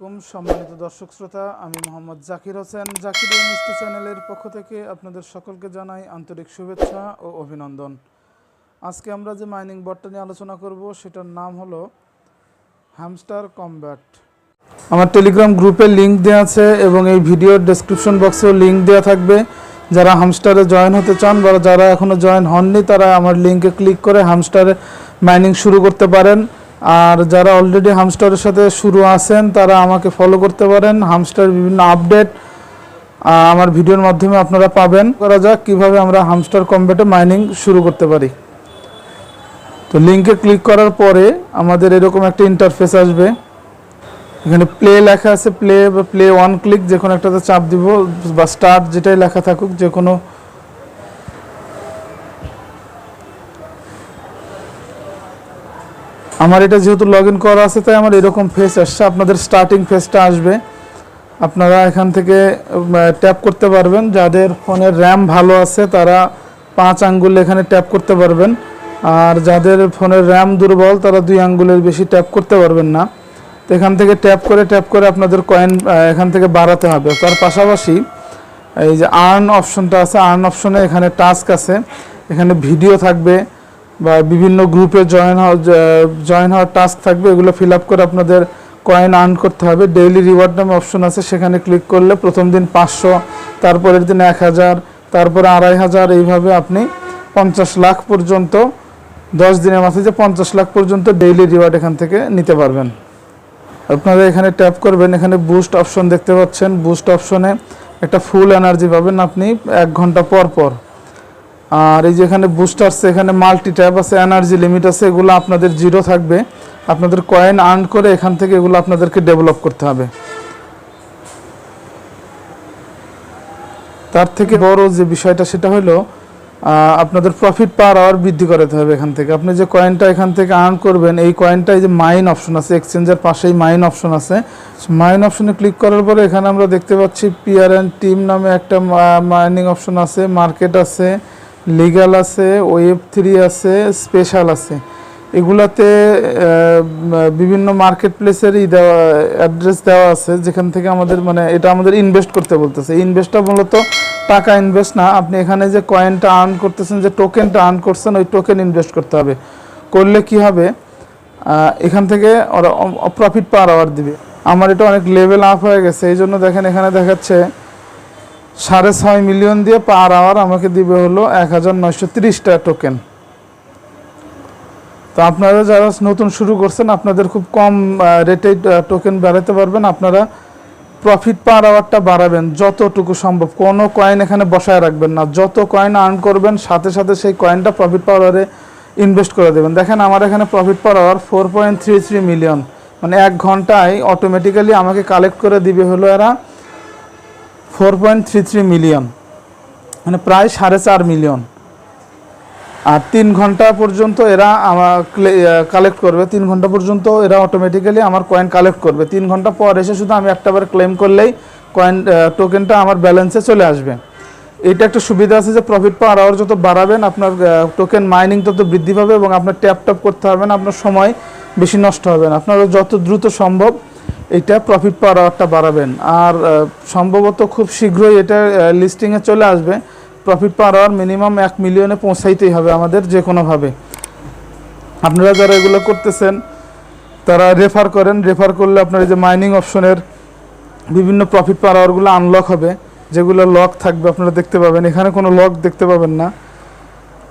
আলাইকুম, সম্মানিত দর্শক শ্রোতা, আমি মোহাম্মদ জাকির হোসেন। জাকির মিষ্টি চ্যানেলের পক্ষ থেকে আপনাদের সকলকে জানাই আন্তরিক শুভেচ্ছা ও অভিনন্দন। আজকে আমরা যে মাইনিং বটটা নিয়ে আলোচনা করব, সেটার নাম হলো হ্যামস্টার কমব্যাট। আমার টেলিগ্রাম গ্রুপে লিঙ্ক দেওয়া আছে এবং এই ভিডিওর ডেসক্রিপশন বক্সেও লিংক দেওয়া থাকবে। যারা হামস্টারে জয়েন হতে চান বা যারা এখনও জয়েন হননি, তারা আমার লিংকে ক্লিক করে হামস্টারে মাইনিং শুরু করতে পারেন। আর যারা অলরেডি হামস্টারের সাথে শুরু আছেন, তারা আমাকে ফলো করতে পারেন। হামস্টার বিভিন্ন আপডেট আমার ভিডিওর মাধ্যমে আপনারা পাবেন। করা যাক কীভাবে আমরা হামস্টার কম্বেটে মাইনিং শুরু করতে পারি। তো লিঙ্কে ক্লিক করার পরে আমাদের এরকম একটা ইন্টারফেস আসবে। এখানে প্লে লেখা আছে প্লে বা প্লে ওয়ান ক্লিক যে কোনো একটাতে চাপ দিব, বা স্টার্ট যেটাই লেখা থাকুক যে কোনো আমার এটা যেহেতু লগ ইন করা আছে, তাই আমার এরকম ফেস আসছে। আপনাদের স্টার্টিং ফেসটা আসবে। আপনারা এখান থেকে ট্যাপ করতে পারবেন। যাদের ফোনের র্যাম ভালো আছে, তারা পাঁচ আঙ্গুল এখানে ট্যাপ করতে পারবেন। আর যাদের ফোনের র্যাম দুর্বল, তারা দুই আঙ্গুলের বেশি ট্যাপ করতে পারবেন না। তো এখান থেকে ট্যাপ করে ট্যাপ করে আপনাদের কয়েন এখান থেকে বাড়াতে হবে। তার পাশাপাশি, এই যে আর্ন অপশনটা আছে আর্ন অপশনে এখানে টাস্ক আছে। এখানে ভিডিও থাকবে। বা বিভিন্ন গ্রুপে জয়েন হওয়া জয়েন হওয়ার টাস্ক থাকবে, এগুলো ফিল আপ করে আপনাদের কয়েন আর্ন করতে হবে। ডেইলি রিওয়ার্ড নামে অপশন আছে, সেখানে ক্লিক করলে প্রথম দিন পাঁচশো, তারপরের দিন এক হাজার, তারপরে আড়াই হাজার, এইভাবে আপনি পঞ্চাশ লাখ পর্যন্ত, দশ দিনের মাথায় যে পঞ্চাশ লাখ পর্যন্ত ডেইলি রিওয়ার্ড এখান থেকে নিতে পারবেন। আপনারা এখানে ট্যাপ করবেন, এখানে বুস্ট অপশন দেখতে পাচ্ছেন। বুস্ট অপশনে একটা ফুল এনার্জি পাবেন আপনি এক ঘণ্টা পর পর। আর এই যে এখানে বুস্টারস এখানে মাল্টি ট্যাপ আছে এনার্জি লিমিট আছে, এগুলো আপনাদের জিরো থাকবে। আপনাদের কয়েন আর্ন করে এখান থেকে এগুলো আপনাদেরকে ডেভেলপ করতে হবে। তার থেকে বড় যে বিষয়টা সেটা হলো আপনাদের প্রফিট পার আওয়ার বৃদ্ধি করাতে হবে এখান থেকে। আপনি যে কয়েনটা এখান থেকে আর্ন করবেন, এই কয়েনটাই যে মাইন অপশন আছে এক্সচেঞ্জের পাশেই মাইন অপশন আছে। মাইন অপশনে ক্লিক করার পরে এখানে আমরা দেখতে পাচ্ছি পিআর অ্যান্ড টিম নামে একটা মাইনিং অপশন আছে মার্কেট আছে। লিগ্যাল আছে ওয়েব থ্রি আছে স্পেশাল আছে। এগুলাতে বিভিন্ন মার্কেট প্লেসেরই দেওয়া অ্যাড্রেস দেওয়া আছে, যেখান থেকে আমাদের মানে এটা আমাদের ইনভেস্ট করতে বলতেছে। ইনভেস্টটা মূলত টাকা ইনভেস্ট না, আপনি এখানে যে কয়েনটা আর্ন করতেছেন, যে টোকেনটা আর্ন করছেন, ওই টোকেন ইনভেস্ট করতে হবে। করলে কি হবে? এখান থেকে ওরা প্রফিট পার আওয়ার দিবে। আমার এটা অনেক লেভেল আপ হয়ে গেছে, এই জন্য দেখেন এখানে দেখাচ্ছে সাড়ে ছয় মিলিয়ন দিয়ে পার আওয়ার আমাকে দিবে হলো এক হাজার নয়শো তিরিশটা টোকেন তো আপনারা যারা নতুন শুরু করছেন, আপনাদের খুব কম রেটে টোকেন বাড়াতে পারবেন। আপনারা প্রফিট পার আওয়ারটা বাড়াবেন, যতটুকু সম্ভব। কোনো কয়েন এখানে বসায় রাখবেন না। যত কয়েন আর্ন করবেন, সাথে সাথে সেই কয়েনটা প্রফিট পার আওয়ারে ইনভেস্ট করে দেবেন। দেখেন আমার এখানে profit per hour four point three three million মানে এক ঘন্টায় অটোমেটিক্যালি আমাকে কালেক্ট করে দিবে হলো এরা four point three three million. মানে প্রায় সাড়ে চার মিলিয়ন। আর তিন ঘণ্টা পর্যন্ত এরা আমার কালেক্ট করবে। তিন ঘণ্টা পর্যন্ত এরা অটোমেটিক্যালি আমার কয়েন কালেক্ট করবে। তিন ঘণ্টা পর এসে শুধু আমি একটাবার ক্লেম করলেই কয়েন টোকেনটা আমার ব্যালেন্সে চলে আসবে। এটা একটা সুবিধা আছে যে প্রফিট পাওয়ার আওয়ার যত বাড়াবেন, আপনার টোকেন মাইনিং তত বৃদ্ধি পাবে এবং আপনার ট্যাপ ট্যাপ করতে হবে না, আপনার সময় বেশি নষ্ট হবে না। আপনার যত দ্রুত সম্ভব এটা প্রফিট পাওয়ার আওয়ারটা বাড়াবেন। আর সম্ভবত খুব শীঘ্রই এটা লিস্টিংয়ে চলে আসবে। প্রফিট পার আওয়ার মিনিমাম এক মিলিয়নে পৌঁছাইতেই হবে আমাদের যে কোনোভাবে আপনারা যারা এগুলো করতেছেন, তারা রেফার করেন। রেফার করলে আপনার এই যে মাইনিং অপশনের বিভিন্ন প্রফিট পার আওয়ারগুলো আনলক হবে। যেগুলো লক থাকবে, আপনারা দেখতে পাবেন। এখানে কোনো লক দেখতে পাবেন না।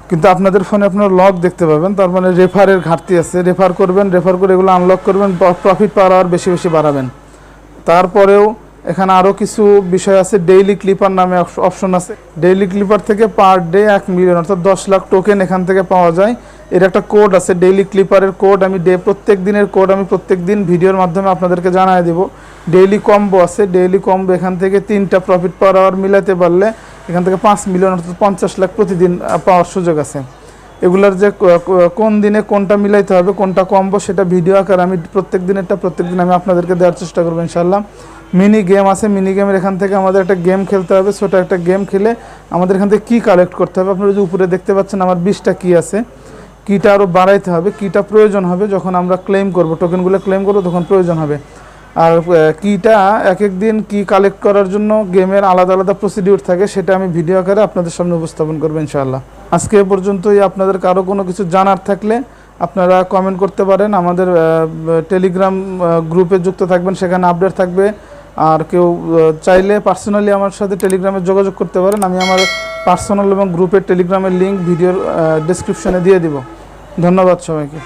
কিন্তু আপনাদের ফোনে আপনারা লক দেখতে পাবেন। তার মানে রেফারের ঘাটতি আছে। রেফার করবেন রেফার করে এগুলো আনলক করবেন প্রফিট পার আওয়ার বেশি বেশি বাড়াবেন। তারপরেও এখানে আরও কিছু বিষয় আছে। ডেইলি ক্লিপার নামে অপশন আছে। ডেইলি ক্লিপার থেকে পার ডে এক মিলিয়ন অর্থাৎ দশ লাখ টোকেন এখান থেকে পাওয়া যায়। এর একটা কোড আছে। ডেইলি ক্লিপারের কোড আমি ডে প্রত্যেক দিনের কোড আমি প্রত্যেক দিন ভিডিওর মাধ্যমে আপনাদেরকে জানাই দেবো। ডেইলি কম্বো আছে। ডেইলি কম্বো এখান থেকে তিনটা প্রফিট পার আওয়ার মিলাতে পারলে এখান থেকে পাঁচ মিলিয়ন অর্থাৎ পঞ্চাশ লাখ প্রতিদিন পাওয়ার সুযোগ আছে। এগুলার যে কোন দিনে কোনটা মিলাইতে হবে, কোনটা কম্বো সেটা ভিডিও আকার আমি প্রত্যেক দিনেরটা প্রত্যেক দিন আমি আপনাদেরকে দেওয়ার চেষ্টা করব ইনশাল্লাহ মিনি গেম আছে মিনি গেমের এখান থেকে আমাদের একটা গেম খেলতে হবে, ছোটো একটা গেম খেলে আমাদের এখান থেকে কী কালেক্ট করতে হবে। আপনারা যে উপরে দেখতে পাচ্ছেন আমার বিশটা কী আছে। কীটা আরও বাড়াইতে হবে কীটা প্রয়োজন হবে, যখন আমরা ক্লেম করব টোকেনগুলো ক্লেম করব, তখন প্রয়োজন হবে। আর কিটা এক এক দিন কি কালেক্ট করার জন্য গেমের আলাদা আলাদা প্রসিডিউর থাকে, সেটা আমি ভিডিও আকারে আপনাদের সামনে উপস্থাপন করব ইনশাআল্লাহ। আজকে এ পর্যন্তই। আপনাদের কারও কোনো কিছু জানার থাকলে আপনারা কমেন্ট করতে পারেন। আমাদের টেলিগ্রাম গ্রুপে যুক্ত থাকবেন, সেখানে আপডেট থাকবে। আর কেউ চাইলে পার্সোনালি আমার সাথে টেলিগ্রামে যোগাযোগ করতে পারেন। আমি আমার পার্সোনাল এবং গ্রুপের টেলিগ্রামের লিঙ্ক ভিডিওর ডেসক্রিপশনে দিয়ে দিব। ধন্যবাদ সবাইকে।